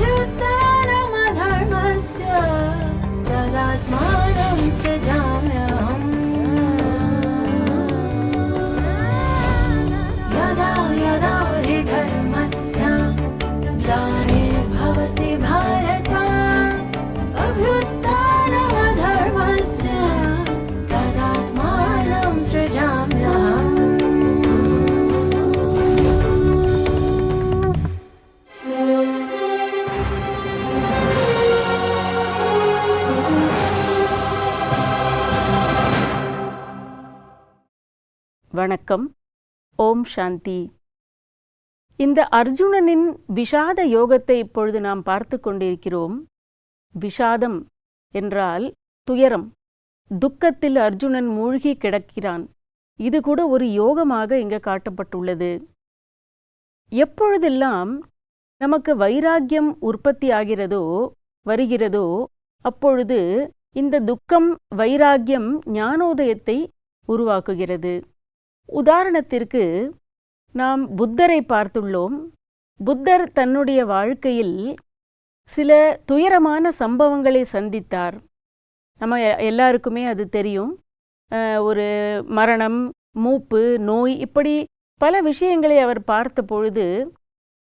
you வணக்கம். ஓம் சாந்தி. இந்த அர்ஜுனனின் விஷாத யோகத்தை இப்பொழுது நாம் பார்த்து கொண்டிருக்கிறோம். விஷாதம் என்றால் துயரம். துக்கத்தில் அர்ஜுனன் மூழ்கி கிடக்கிறான். இது கூட ஒரு யோகமாக இங்கு காட்டப்பட்டுள்ளது. எப்பொழுதெல்லாம் நமக்கு வைராக்கியம் உற்பத்தி ஆகிறதோ வருகிறதோ அப்பொழுது இந்த துக்கம் வைராக்கியம் ஞானோதயத்தை உருவாக்குகிறது. உதாரணத்திற்கு நாம் புத்தரை பார்த்துள்ளோம். புத்தர் தன்னுடைய வாழ்க்கையில் சில துயரமான சம்பவங்களை சந்தித்தார். நம்ம எல்லாருக்குமே அது தெரியும். ஒரு மரணம் மூப்பு நோய் இப்படி பல விஷயங்களை அவர் பார்த்த பொழுது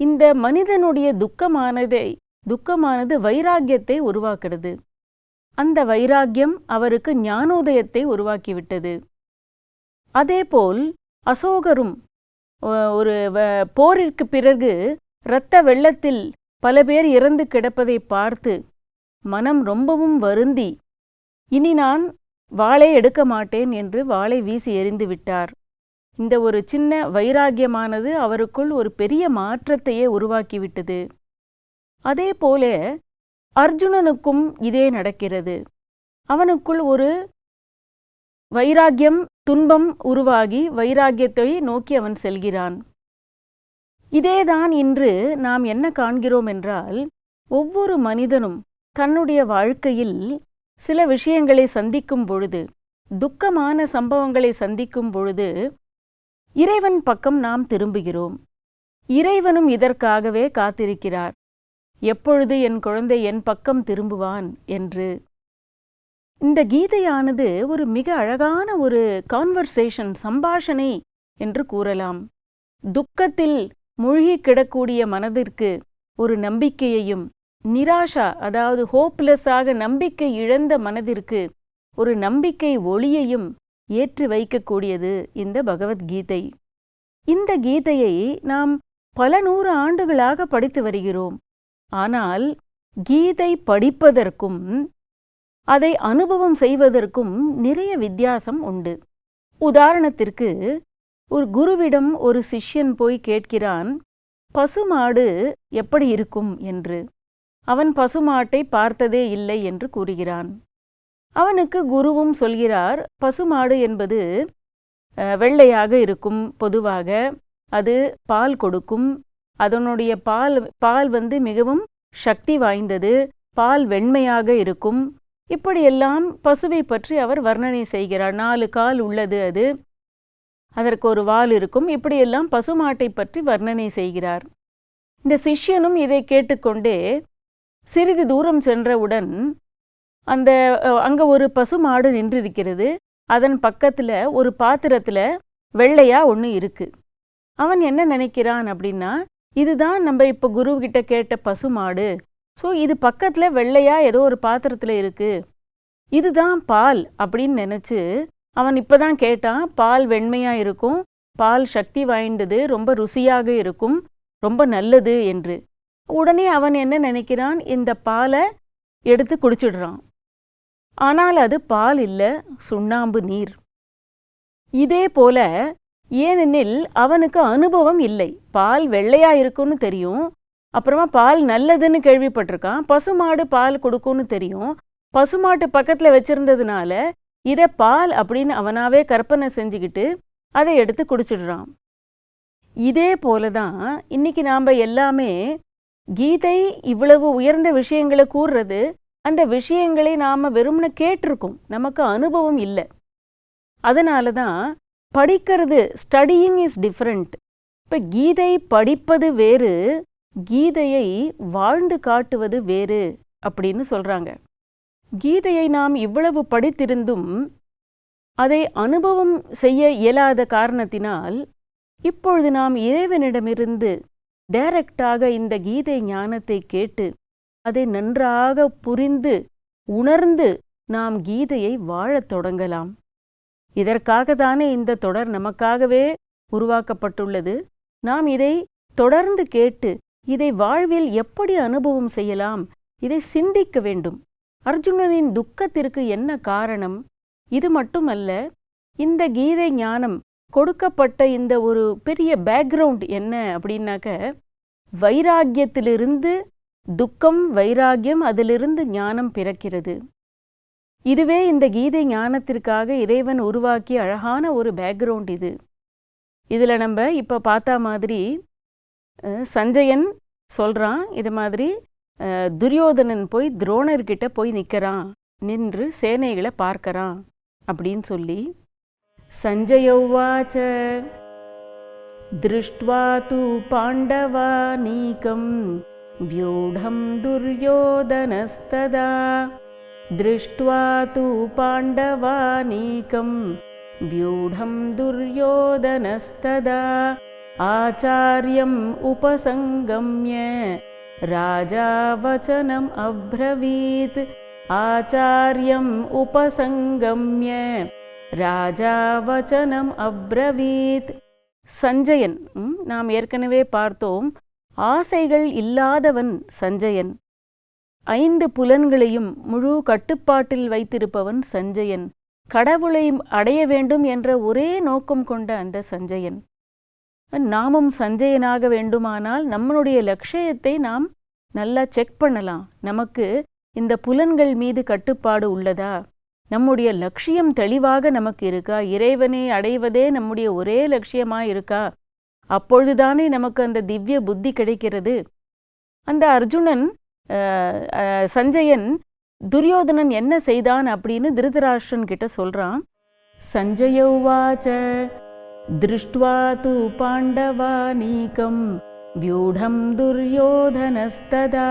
இந்த மனிதனுடைய துக்கமானதை துக்கமானது வைராக்கியத்தை உருவாக்குறது அந்த வைராக்கியம் அவருக்கு ஞானோதயத்தை உருவாக்கிவிட்டது. அதேபோல் அசோகரும் ஒரு வ- போரிற்கு பிறகு இரத்த வெள்ளத்தில் பல பேர் இறந்து கிடப்பதை பார்த்து மனம் ரொம்பவும் வருந்தி இனி நான் வாளை எடுக்க மாட்டேன் என்று வாளை வீசி எறிந்து விட்டார். இந்த ஒரு சின்ன வைராகியமானது அவருக்குள் ஒரு பெரிய மாற்றத்தையே உருவாக்கிவிட்டது. அதேபோல அர்ஜுனனுக்கும் இதே நடக்கிறது. அவனுக்குள் ஒரு வைராக்கியம் துன்பம் உருவாகி வைராக்கியத்தை நோக்கி அவன் செல்கிறான். இதேதான் இன்று நாம் என்ன காண்கிறோம் என்றால் ஒவ்வொரு மனிதனும் தன்னுடைய வாழ்க்கையில் சில விஷயங்களை சந்திக்கும் பொழுது துக்கமான சம்பவங்களை சந்திக்கும் பொழுது இறைவன் பக்கம் நாம் திரும்புகிறோம். இறைவனும் இதற்காகவே காத்திருக்கிறார். எப்பொழுது என் குழந்தை என் பக்கம் திரும்புவான் என்று இந்த கீதையானது ஒரு மிக அழகான ஒரு கான்வர்சேஷன் சம்பாஷணை என்று கூறலாம். துக்கத்தில் மூழ்கி கிடக்கூடிய மனதிற்கு ஒரு நம்பிக்கையையும் நிராஷா அதாவது ஹோப்லெஸ்ஸாக நம்பிக்கை இழந்த மனதிற்கு ஒரு நம்பிக்கை ஒளியையும் ஏற்றி வைக்கக்கூடியது இந்த பகவத்கீதை. இந்த கீதையை நாம் பல நூறு ஆண்டுகளாக படித்து வருகிறோம். ஆனால் கீதை படிப்பதற்கும் அதை அனுபவம் செய்வதற்கும் நிறைய வித்தியாசம் உண்டு. உதாரணத்திற்கு ஒரு குருவிடம் ஒரு சிஷ்யன் போய் கேட்கிறான் பசுமாடு எப்படி இருக்கும்? என்று. அவன் பசுமாட்டை பார்த்ததே இல்லை என்று கூறுகிறான். அவனுக்கு குருவும் சொல்கிறார் பசுமாடு என்பது வெள்ளையாக இருக்கும் பொதுவாக அது பால் கொடுக்கும். அதனுடைய பால் பால் வந்து மிகவும் சக்தி வாய்ந்தது பால் வெண்மையாக இருக்கும். இப்படியெல்லாம் பசுவை பற்றி அவர் வர்ணனை செய்கிறார். நாலு கால் உள்ளது அது. அதற்கு ஒரு வால் இருக்கும். இப்படியெல்லாம் பசுமாட்டை பற்றி வர்ணனை செய்கிறார். இந்த சிஷ்யனும் இதை கேட்டுக்கொண்டே சிறிது தூரம் சென்றவுடன் அந்த அங்கே அங்க ஒரு பசுமாடு நின்றிருக்கிறது. அதன் பக்கத்துல ஒரு பாத்திரத்துல வெள்ளையா ஒன்று இருக்கு. அவன் என்ன நினைக்கிறான் அப்படின்னா இதுதான் நம்ம இப்போ குரு கேட்ட பசுமாடு ஸோ இது பக்கத்தில் வெள்ளையா ஏதோ ஒரு பாத்திரத்துல இருக்கு. இதுதான் பால் அப்படின்னு நினச்சி அவன் இப்போ தான் கேட்டான் பால் வெண்மையாக இருக்கும் பால் சக்தி வாய்ந்தது ரொம்ப ருசியாக இருக்கும் ரொம்ப நல்லது என்று. உடனே அவன் என்ன நினைக்கிறான் இந்த பாலை எடுத்து குடிச்சிடுறான். ஆனால் அது பால் இல்லை சுண்ணாம்பு நீர். இதே போல ஏனெனில் அவனுக்கு அனுபவம் இல்லை. பால் வெள்ளையா இருக்குன்னு தெரியும் அப்புறமா பால் நல்லதுன்னு கேள்விப்பட்டிருக்கான். பசுமாடு பால் கொடுக்கும்னு தெரியும். பசுமாட்டு பக்கத்தில் வச்சிருந்ததுனால இதை பால் அப்படின்னு அவனாவே கற்பனை செஞ்சுக்கிட்டு அதை எடுத்து குடிச்சிடுறான். இதே போல தான் இன்னைக்கு நாம் எல்லாமே கீதை இவ்வளவு உயர்ந்த விஷயங்களை கூறுறது அந்த விஷயங்களை நாம் வெறும்னு கேட்டிருக்கோம். நமக்கு அனுபவம் இல்லை. அதனால தான் படிக்கிறது ஸ்டடியிங் இஸ் டிஃப்ரெண்ட் இப்போ கீதை படிப்பது வேறு கீதையை வாழ்ந்து காட்டுவது வேறு அப்படின்னு சொல்றாங்க. கீதையை நாம் இவ்வளவு படித்திருந்தும் அதை அனுபவம் செய்ய இயலாத காரணத்தினால் இப்பொழுது நாம் இறைவனிடமிருந்து டைரக்டாக இந்த கீதை ஞானத்தை கேட்டு அதை நன்றாக புரிந்து உணர்ந்து நாம் கீதையை வாழத் தொடங்கலாம். இதற்காக தானே இந்த தொடர் நமக்காகவே உருவாக்கப்பட்டுள்ளது. நாம் இதை தொடர்ந்து கேட்டு இதை வாழ்வில் எப்படி அனுபவம் செய்யலாம்? இதை சிந்திக்க வேண்டும். அர்ஜுனனின் துக்கத்திற்கு என்ன காரணம்? இது மட்டுமல்ல இந்த கீதை ஞானம் கொடுக்கப்பட்ட இந்த ஒரு பெரிய பேக்ரவுண்ட் என்ன அப்படின்னாக்க வைராகியத்திலிருந்து துக்கம் வைராகியம் அதிலிருந்து ஞானம் பிறக்கிறது. இதுவே இந்த கீதை ஞானத்திற்காக இறைவன் உருவாக்கிய அழகான ஒரு பேக்ரவுண்ட் இது. இதில் நம்ம இப்போ பார்த்தா மாதிரி சஞ்சயன் சொல்கிறான் இது மாதிரி அஹ், துரியோதனன் போய் துரோணர்கிட்ட போய் நிற்கிறான் நின்று சேனைகளை பார்க்கறான் அப்படின்னு சொல்லி சஞ்சயௌவாச்ச दृष्ट्वा तु पाण्डवानीकं व्यूढं दुर्योधनस्तदा दृष्ट्वा तु पाण्डवानीकं व्यूढं दुर्योधनस्तदा आचार्यम् उपसङ्गम्य राजा वचनम् अब्रवीत् आचार्यम् उपसङ्गम्य राजा वचनम् अब्रवीत् சஞ்சயன் ம், நாம் ஏற்கனவே பார்த்தோம் ஆசைகள் இல்லாதவன் சஞ்சயன் ஐந்து புலன்களையும் முழு கட்டுப்பாட்டில் வைத்திருப்பவன் சஞ்சயன் கடவுளை அடைய வேண்டும் என்ற ஒரே நோக்கம் கொண்ட அந்த சஞ்சயன் நாமும் சஞ்சயனாக வேண்டுமானால் நம்மளுடைய லட்சியத்தை நாம் நல்லா செக் பண்ணலாம். நமக்கு இந்த புலன்கள் மீது கட்டுப்பாடு உள்ளதா? நம்முடைய லட்சியம் தெளிவாக நமக்கு இருக்கா? இறைவனை அடைவதே நம்முடைய ஒரே லட்சியமா இருக்கா? அப்பொழுதுதானே நமக்கு அந்த திவ்ய புத்தி கிடைக்கிறது. அந்த அர்ஜுனன் சஞ்சயன் துரியோதனன் என்ன செய்தான் அப்படின்னு திருதராஷ்டிரன் கிட்ட சொல்றான். சஞ்சய दृष्ट्वा तु पाण्डवानीकं व्यूढं दुर्योधनस्तदा।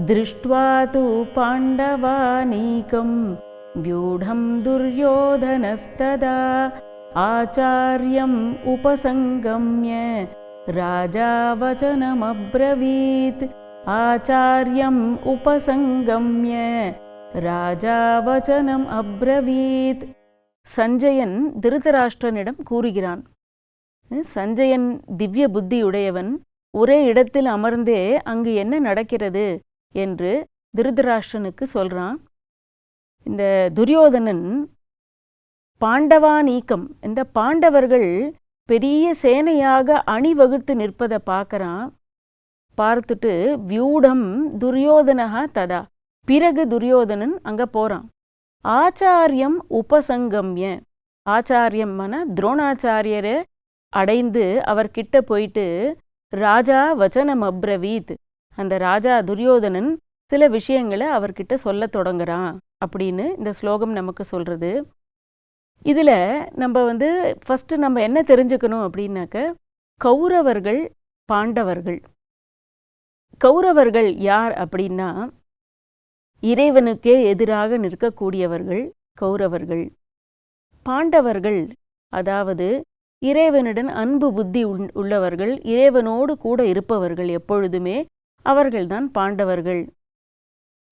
दृष्ट्वा तु पाण्डवानीकं व्यूढं दुर्योधनस्तदा। आचार्यम् उपसङ्गम्य राजा वचनमब्रवीत्। आचार्यम् उपसङ्गम्य राजा वचनम् अब्रवीत् சஞ்சயன் திருதராஷ்டிரனிடம் கூறுகிறான். சஞ்சயன் திவ்ய புத்தியுடையவன் ஒரே இடத்தில் அமர்ந்தே அங்கு என்ன நடக்கிறது என்று திருதராஷ்டிரனுக்கு சொல்றான். இந்த துரியோதனன் பாண்டவா நீக்கம் இந்த பாண்டவர்கள் பெரிய சேனையாக அணிவகுத்து நிற்பதை பார்க்கறான். பார்த்துட்டு வியூடம் துரியோதனகா ததா. பிறகு துரியோதனன் அங்க போறான். ஆச்சாரியம் உபசங்கம்ய. ஆச்சாரியம் மன துரோணாச்சாரியரை அடைந்து அவர்கிட்ட போயிட்டு ராஜா வச்சனம் அப்ரவீத் அந்த ராஜா துரியோதனன் சில விஷயங்களை அவர்கிட்ட சொல்ல தொடங்குறான் அப்படின்னு இந்த ஸ்லோகம் நமக்கு சொல்றது. இதில் நம்ம வந்து ஃபஸ்ட்டு நம்ம என்ன தெரிஞ்சுக்கணும் அப்படின்னாக்க கௌரவர்கள் பாண்டவர்கள். கௌரவர்கள் யார் அப்படின்னா இறைவனுக்கே எதிராக நிற்கக்கூடியவர்கள் கௌரவர்கள். பாண்டவர்கள் அதாவது இறைவனுடன் அன்பு புத்தி உள்ளவர்கள் இறைவனோடு கூட இருப்பவர்கள் எப்பொழுதுமே அவர்கள்தான் பாண்டவர்கள்.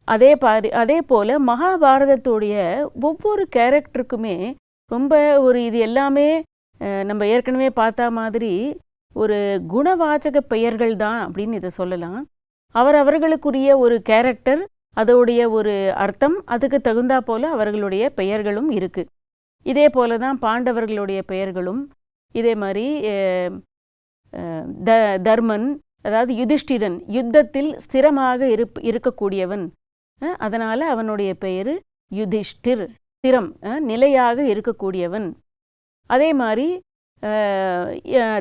அதே பாரி அதே போல மகாபாரதத்துடைய ஒவ்வொரு கேரக்டருக்குமே ரொம்ப ஒரு இது எல்லாமே நம்ம ஏற்கனவே பார்த்தா மாதிரி ஒரு குணவாச்சக பெயர்கள் தான் அப்படின்னு இதை சொல்லலாம். அவர் அவர்களுக்குரிய ஒரு கேரக்டர் அதோடைய ஒரு அர்த்தம் அதுக்கு தகுந்தா போல அவர்களுடைய பெயர்களும் இருக்கு. இதே போல தான் பாண்டவர்களுடைய பெயர்களும் இதே மாதிரி த தர்மன் அதாவது யுதிஷ்டிரன் யுத்தத்தில் ஸ்திரமாக இருப் இருக்கக்கூடியவன். அதனால் அவனுடைய பெயர் யுதிஷ்டிர் ஸ்திரம் நிலையாக இருக்கக்கூடியவன். அதே மாதிரி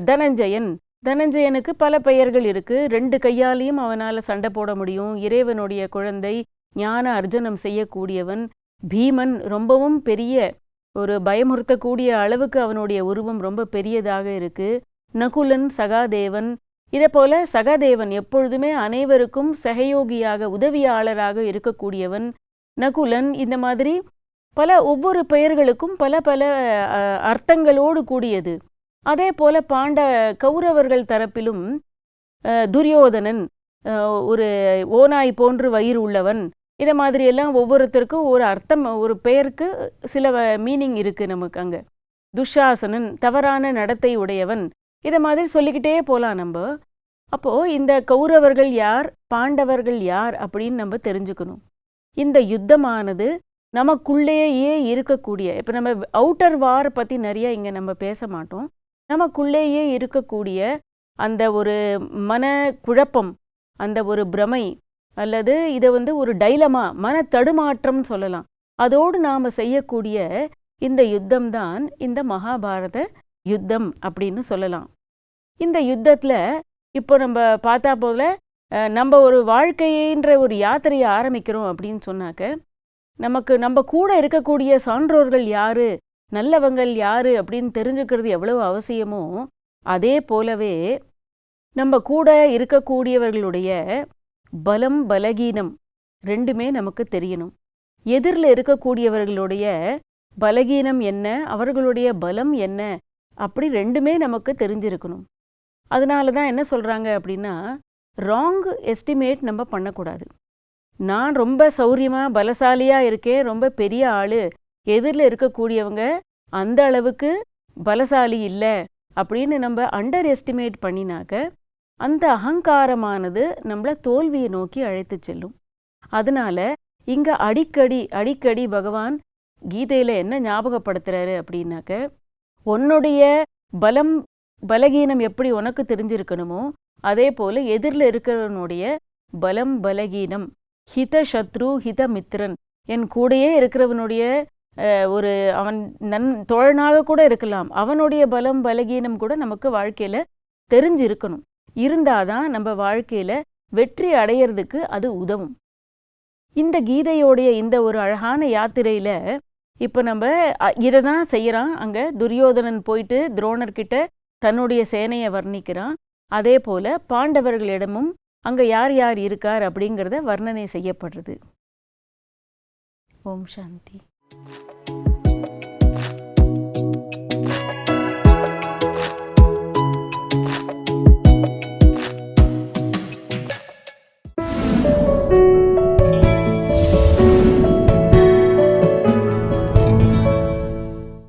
தனஞ்சயன் தனஞ்சயனுக்கு பல பெயர்கள் இருக்கு. ரெண்டு கையாலையும் அவனால் சண்டை போட முடியும். இறைவனுடைய குழந்தை ஞான அர்ஜனம் செய்யக்கூடியவன். பீமன் ரொம்பவும் பெரிய ஒரு பயமுறுத்தக்கூடிய அளவுக்கு அவனுடைய உருவம் ரொம்ப பெரியதாக இருக்கு. நகுலன் சகாதேவன். இதே போல சகாதேவன் எப்பொழுதுமே அனைவருக்கும் சகயோகியாக உதவியாளராக இருக்கக்கூடியவன். நகுலன் இந்த மாதிரி பல ஒவ்வொரு பெயர்களுக்கும் பல பல அர்த்தங்களோடு கூடியது. அதே போல பாண்ட கௌரவர்கள் தரப்பிலும் துரியோதனன் ஒரு ஓநாய் போன்று வயிறு உள்ளவன் இதை மாதிரி எல்லாம் ஒவ்வொருத்தருக்கும் ஒரு அர்த்தம் ஒரு பெயருக்கு சில மீனிங் இருக்கு நமக்கு அங்க. துஷாசனன் தவறான நடத்தை உடையவன் இதை மாதிரி சொல்லிக்கிட்டே போலாம் நம்ம. அப்போ இந்த கௌரவர்கள் யார் பாண்டவர்கள் யார் அப்படின்னு நம்ம தெரிஞ்சுக்கணும். இந்த யுத்தமானது நமக்குள்ளேயே இருக்கக்கூடிய இப்போ நம்ம அவுட்டர் வார் பற்றி நிறைய இங்கே நம்ம பேச மாட்டோம். நமக்குள்ளேயே இருக்கக்கூடிய அந்த ஒரு மன குழப்பம் அந்த ஒரு பிரமை அல்லது இதை வந்து ஒரு டைலமா மன தடுமாற்றம் சொல்லலாம். அதோடு நாம் செய்யக்கூடிய இந்த யுத்தம் தான் இந்த மகாபாரத யுத்தம் அப்படின்னு சொல்லலாம். இந்த யுத்தத்தில் இப்போ நம்ம பார்த்தா போல நம்ம ஒரு வாழ்க்கைன்ற ஒரு யாத்திரையை ஆரம்பிக்கிறோம் அப்படின்னு சொன்னாக்க நமக்கு நம்ம கூட இருக்கக்கூடிய சான்றோர்கள் யாரு நல்லவங்கள் யாரு அப்படின்னு தெரிஞ்சுக்கிறது எவ்வளவு அவசியமோ அதே போலவே நம்ம கூட இருக்கக்கூடியவர்களுடைய பலம் பலகீனம் ரெண்டுமே நமக்கு தெரியணும். எதிரில் இருக்கக்கூடியவர்களுடைய பலகீனம் என்ன அவர்களுடைய பலம் என்ன அப்படி ரெண்டுமே நமக்கு தெரிஞ்சிருக்கணும். அதனால தான் என்ன சொல்கிறாங்க அப்படின்னா ராங் எஸ்டிமேட் நம்ம பண்ணக்கூடாது. நான் ரொம்ப சௌரியமாக பலசாலியாக இருக்கேன் ரொம்ப பெரிய ஆள் எதிரில் இருக்கக்கூடியவங்க அந்த அளவுக்கு பலசாலி இல்லை அப்படின்னு நம்ம அண்டர் எஸ்டிமேட் பண்ணினாக்க அந்த அகங்காரமானது நம்மளை தோல்வியை நோக்கி அழைத்து செல்லும். அதனால இங்க அடிக்கடி அடிக்கடி பகவான் கீதையில என்ன ஞாபகப்படுத்துறாரு அப்படின்னாக்க உன்னுடைய பலம் பலகீனம் எப்படி உனக்கு தெரிஞ்சிருக்கணுமோ அதே போல் எதிரில் இருக்கிறவனுடைய பலம் பலகீனம் ஹித சத்ரு ஹித மித்ரன் என் கூடயே இருக்கிறவனுடைய ஒரு அவன் நன் தோழனாக கூட இருக்கலாம். அவனுடைய பலம் பலகீனம் கூட நமக்கு வாழ்க்கையில் தெரிஞ்சிருக்கணும். இருந்தாதான் நம்ம வாழ்க்கையில் வெற்றி அடையிறதுக்கு அது உதவும். இந்த கீதையோடைய இந்த ஒரு அழகான யாத்திரையில் இப்போ நம்ம இதை தான் செய்கிறான் அங்கே துரியோதனன் போயிட்டு துரோணர்கிட்ட தன்னுடைய சேனையை வர்ணிக்கிறான். அதே போல பாண்டவர்களிடமும் அங்கே யார் யார் இருக்கார் அப்படிங்கிறத வர்ணனை செய்யப்படுறது. ஓம் சாந்தி.